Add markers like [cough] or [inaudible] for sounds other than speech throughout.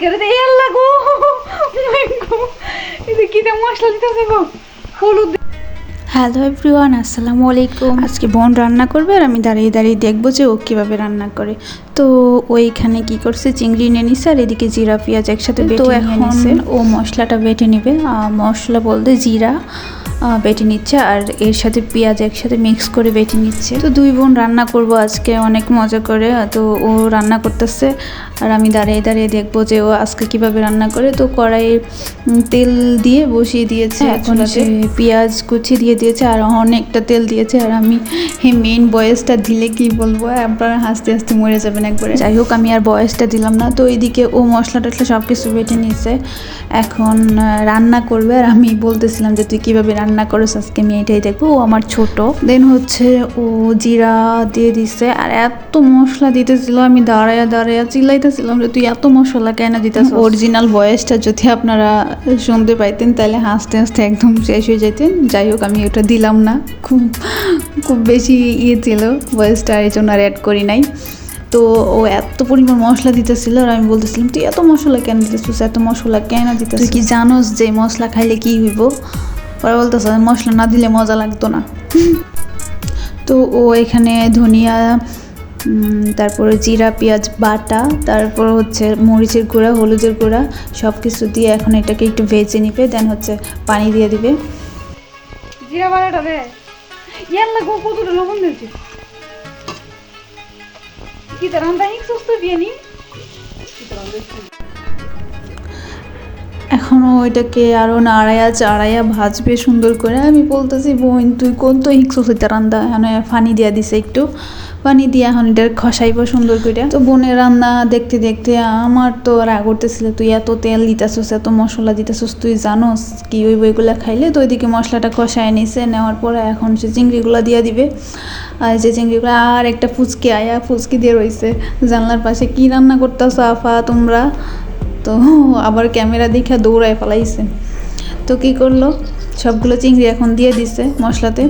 তরকারি তো এর লাগো এটা কি দিয়ে মশলা দিতেছে গো হলুদ হ্যালো এভরিওয়ান আসসালামু আলাইকুম। আজকে বোন রান্না করবে আর আমি দাঁড়িয়ে দাঁড়িয়ে দেখব যে ও কীভাবে রান্না করে। তো ওইখানে কি করছে? চিংড়ি নিয়ে নিছে আর এদিকে জিরা পেঁয়াজ একসাথে বেটে নিয়ে নিছে। ও মশলাটা বেটে নেবে। মশলা বলতে জিরা বেটে নিচ্ছে আর এর সাথে পেঁয়াজ একসাথে মিক্স করে বেটে নিচ্ছে। তো দুই বোন রান্না করব আজকে অনেক মজা করে। তো ও রান্না করতেছে আর আমি দাঁড়িয়ে দাঁড়িয়ে দেখব যে ও আজকে কীভাবে রান্না করে। তো কড়াইয়ে তেল দিয়ে বসিয়ে দিয়েছে এখন সে পেঁয়াজ কুচি দিয়ে দিয়েছে আর অনেকটা তেল দিয়েছে। আর আমি হে মেইন বয়েসটা দিলে কি বলব? আপনারা হাসতে হাসতে মরে যাবেন একবারে। যাই হোক আমি আর বয়েসটা দিলাম না। তো এইদিকে ও মশলা টশলা সব কিছু বেটে নিয়েছে এখন রান্না করবে আর আমি বলতেছিলাম যে তুই কীভাবে রান্না করিস আজকে আমি এটাই দেখব ও আমার ছোট। দেন হচ্ছে ও জিরা দিয়ে দিছে আর এত মশলা দিতেছিল আমি দাঁড়ায়া দাঁড়ায়া চিল্লাইতেছিলাম যে তুই এত মশলা কেন দিতেছ অরিজিনাল বয়েসটা যদি আপনারা শুনতে পাইতেন তাহলে হাসতে হাসতে একদম শেষ হয়ে যেতেন যাই হোক আমি ওটা দিলাম না। খুব খুব বেশি ইয়ে ছিল বয়েসটা এই জন্য আর অ্যাড করি নাই। তো ও এত পরিমাণ মশলা দিতেছিল আর আমি বলতেছিলাম তুই এত মশলা কেন দিতেছিস? এত মশলা কেন দিতেছিস তুই কি জানোস যে মশলা খাইলে কি হইব? পরে বলতেছে, মশলা না দিলে মজা লাগতো না। তো ও এখানে ধনিয়া তারপরে জিরা, পেঁয়াজ, বাটা, তারপর হচ্ছে মরিচের গুঁড়া, হলুদের গুঁড়া সব কিছু দিয়ে এখন এটাকে একটু ভেজে নিবে দেন হচ্ছে পানি দিয়ে দিবে। জিরা বাড়াটা দে। কতটা লবণ দিয়েছে? কি তার সুস্থ বিয়ানি এখনও ওইটাকে আরও নাড়াইয়া চাড়াইয়া ভাজবে সুন্দর করে। আমি বলতেছি, বোন, তুই কোন তো হিংসু হইতে রান্দা এখন পানি দিয়া দিছে একটু। পানি দিয়ে এখন এটা খসাইব সুন্দর করে তো বোনের রান্না দেখতে দেখতে আমার তো রাগ করতেছিল তুই এত তেল দিতেছিস, এত মশলা দিতেছিস, তুই জানোস কি ওই বইগুলো খাইলে? তো ওইদিকে মশলাটা কষায় নিছে, নেওয়ার পরে এখন সে চিংড়িগুলো দিয়ে দিবে। আর যে চিংড়িগুলো আর একটা ফুচকি আয়া, ফুচকি দিয়ে রইছে। জানলার পাশে কি রান্না করতেছো আফা তোমরা? তো [laughs] আবার ক্যামেরা দেখে দৌড়ায় পালাইছে। তো কি করল? সবগুলো চিংড়ি এখন দিয়ে দিছে মশলাতে।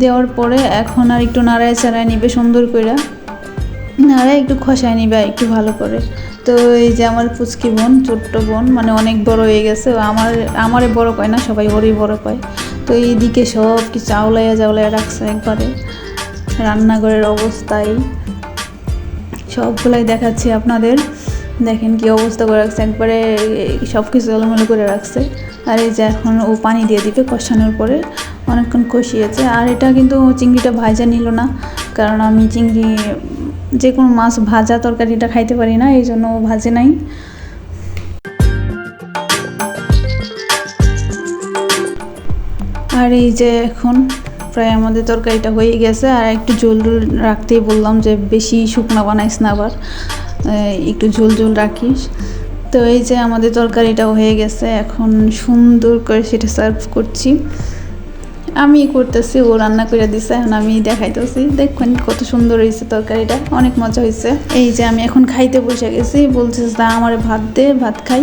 দেওয়ার পরে এখন আর একটু নাড়ায় চাড়ায় নিবে সুন্দর করে নাড়ায় একটু খসায় নিবে একটু ভালো করে। তো এই যে আমার পুচকি বোন, ছোট্ট বোন মানে অনেক বড় হয়ে গেছে। আমার, আমারে বড় কয় না, সবাই ওরই বড় কয়। তো এইদিকে সব কিছু আউলাইয়া জাউলাইয়া রাখছে একবারে। রান্নাঘরের অবস্থায় সবগুলাই দেখাচ্ছি আপনাদের। দেখেন কি অবস্থা করে রাখছে, একবারে সব কিছু এলোমেলো করে রাখছে। আর এই যে এখন ও পানি দিয়ে দিবে কষানোর পরে, অনেকক্ষণ কষিয়েছে। আর এটা কিন্তু চিংড়িটা ভাজা নিল না, কারণ আমি চিংড়ি, যে কোনো মাছ ভাজা তরকারিটা খাইতে পারি না, এই জন্য ও ভাজে নাই। আর এই যে এখন প্রায় আমাদের তরকারিটা হয়ে গেছে, আর একটু ঝোল রাখতেই বললাম যে বেশি শুকনো বানাইস না আবার। একটু ঝোল ঝোল রাখিস। তো এই যে আমাদের তরকারিটাও হয়ে গেছে, এখন সুন্দর করে সেটা সার্ভ করছি। আমি করতেছি, ও রান্না করে দিছে, এখন আমি দেখাইতেছি। দেখুন কত সুন্দর হয়েছে তরকারিটা, অনেক মজা হয়েছে। এই যে আমি এখন খাইতে বসে গেছি বলছে দা আমার ভাত দে, ভাত খাই।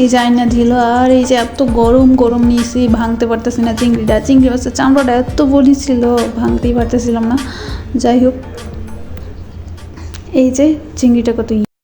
এই যে আয়না দিল, আর এই যে এত গরম গরম নিয়েছি, ভাঙতে পারতেছি না চিংড়িটা। চিংড়ি মাছের চামড়াটা এত বলি ছিল, ভাঙতেই পারতেছিলাম না। যাই হোক এই যে চিংড়িটা কত